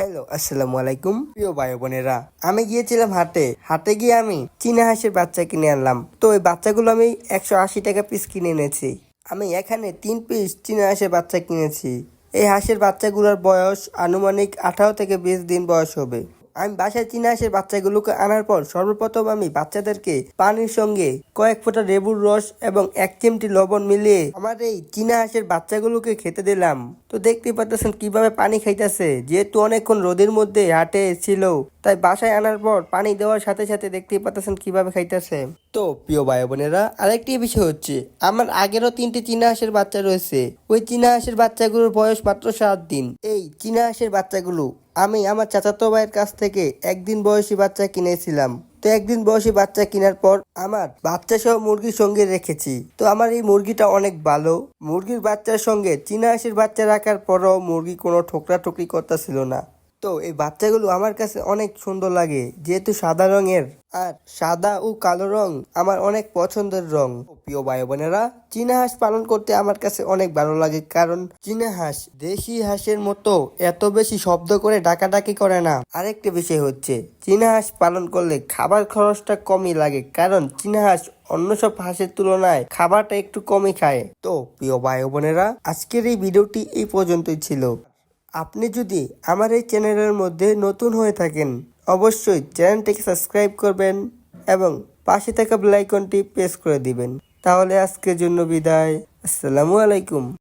Hello আসসালামু আলাইকুম প্রিয় ভাই বোনেরা, আমি গিয়েছিলাম হাটে। হাটে গিয়ে আমি চীনা হাঁসের বাচ্চা কিনে আনলাম। তো ওই বাচ্চাগুলো আমি একশো আশি টাকা পিস কিনে এনেছি। আমি এখানে তিন পিস চীনা হাঁসের বাচ্চা কিনেছি। এই হাঁসের বাচ্চাগুলোর বয়স আনুমানিক আঠারো থেকে বিশ দিন বয়স হবে। আমি বাসায় চীনা হাঁসের বাচ্চাগুলোকে আনার পর সর্বপ্রথম আমি বাচ্চাদেরকে পানির সঙ্গে কয়েক ফোঁটা লেবুর রস এবং এক চিমটি লবণ মিলিয়ে আমার এই চীনা হাঁসের বাচ্চাগুলোকে খেতে দিলাম। তো দেখতে পাচ্ছেন কীভাবে পানি খাইতেছে। যেহেতু অনেকক্ষণ রোদের মধ্যে হাটে ছিল, তাই বাসায় আনার পর পানি দেওয়ার সাথে সাথে দেখতে পাচ্ছেন কীভাবে খাইতেছে। তো প্রিয় ভাই বোনেরা আরেকটি বিষয় হচ্ছে, আমার আগেরও তিনটি চীনা হাঁসের বাচ্চা রয়েছে। ওই চীনা হাঁসের বাচ্চাগুলোর বয়স মাত্র সাত দিন। এই চীনা হাঁসের বাচ্চাগুলো আমি আমার চাচাতো ভাইয়ের কাছ থেকে একদিন বয়সী বাচ্চা কিনেছিলাম। তো একদিন বয়সী বাচ্চা কেনার পর আমার বাচ্চা সহ মুরগির সঙ্গে রেখেছি। তো আমার এই মুরগিটা অনেক ভালো। মুরগির বাচ্চার সঙ্গে চীনা হাঁসের বাচ্চা রাখার পরও মুরগি কোনো ঠোকরা ঠোকরি করতেছিল না। তো এই বাচ্চাগুলো আমার কাছে অনেক সুন্দর লাগে, যেহেতু সাদা রঙের। আর সাদা ও কালো রং আমার অনেক পছন্দের রং। প্রিয় ভাই বোনেরা চীনা হাঁস পালন করতে আমার কাছে অনেক ভালো লাগে, কারণ চীনা হাঁস দেশি হাঁসের মতো এত বেশি শব্দ করে ডাকাডাকি করে না। আরেকটা বিষয় হচ্ছে, চীনা হাঁস পালন করলে খাবার খরচটা কমই লাগে, কারণ চীনা হাঁস অন্য সব হাঁসের তুলনায় খাবারটা একটু কমই খায়। তো প্রিয় ভাই বোনেরা আজকের এই ভিডিওটি এই পর্যন্তই ছিল। আপনি যদি আমার এই চ্যানেলের মধ্যে নতুন হয়ে থাকেন, অবশ্যই চ্যানেলটিকে সাবস্ক্রাইব করবেন এবং পাশে থাকা বেলাইকনটি প্রেস করে দিবেন। তাহলে আজকের জন্য বিদায়। আসসালামু আলাইকুম।